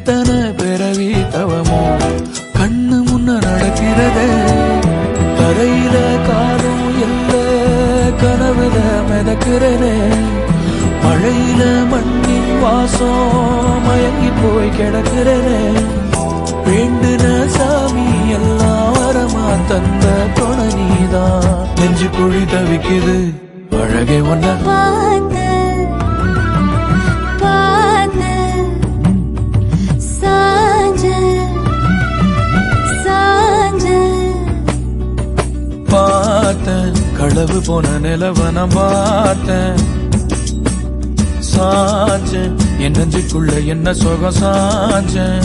எத்தனை பிறவி தவமோ கண்ணு முன்ன நடக்கிறது. தரையில காலும் இல்ல கனவுல மிதக்கிறது. மழையில மண்ணின் வாசம் மயங்கி போய் கிடக்கிறது. வேண்டுன சாமி எல்லாம் வரமா தந்த துணை நீதான். நெஞ்சு குழி தவிக்குது அழகே ஒன்ன பார்த்தேன் களவு போன நிலவ நான் பார்த்தேன். சாஞ்சேன். என் நெஞ்சுக்குள்ள என்ன சுகம் சாஞ்சேன்.